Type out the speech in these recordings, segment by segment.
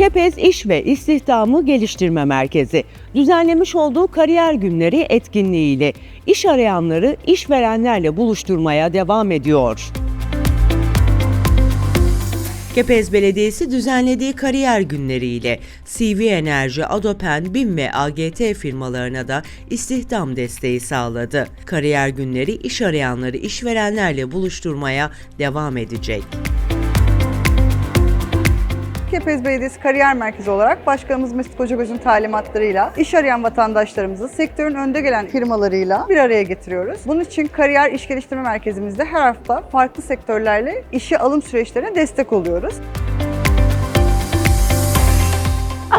Kepez İş ve İstihdamı Geliştirme Merkezi düzenlemiş olduğu kariyer günleri etkinliğiyle iş arayanları işverenlerle buluşturmaya devam ediyor. Kepez Belediyesi düzenlediği kariyer günleriyle CV Enerji, Adopen, BİM ve AGT firmalarına da istihdam desteği sağladı. Kariyer günleri iş arayanları işverenlerle buluşturmaya devam edecek. Kepez Belediyesi Kariyer Merkezi olarak Başkanımız Mesut Kocagöz'ün talimatlarıyla iş arayan vatandaşlarımızı sektörün önde gelen firmalarıyla bir araya getiriyoruz. Bunun için Kariyer İş Geliştirme Merkezimizde her hafta farklı sektörlerle işe alım süreçlerine destek oluyoruz.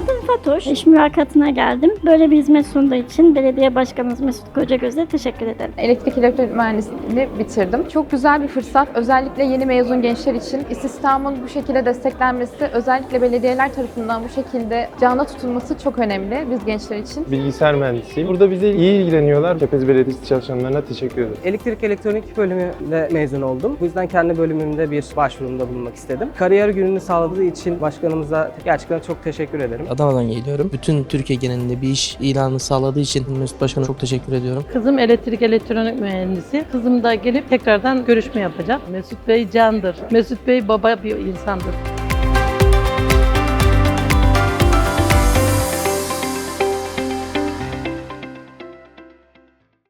Adım Fatoş. İş mülakatına geldim. Böyle bir hizmet sunduğu için belediye başkanımız Mesut Kocagöz'e teşekkür ederim. Elektrik elektronik mühendisliğini bitirdim. Çok güzel bir fırsat. Özellikle yeni mezun gençler için istihdamın bu şekilde desteklenmesi, özellikle belediyeler tarafından bu şekilde cana tutulması çok önemli biz gençler için. Bilgisayar mühendisiyim. Burada bize iyi ilgileniyorlar. Kepez Belediyesi çalışanlarına teşekkür ederim. Elektrik elektronik bölümünde mezun oldum. Bu yüzden kendi bölümümde bir başvurumda bulunmak istedim. Kariyer gününü sağladığı için başkanımıza gerçekten çok teşekkür ederim. Adana'dan geliyorum. Bütün Türkiye genelinde bir iş ilanı sağladığı için Mesut Başkan'a çok teşekkür ediyorum. Kızım elektrik elektronik mühendisi. Kızım da gelip tekrardan görüşme yapacak. Mesut Bey candır. Mesut Bey baba bir insandır.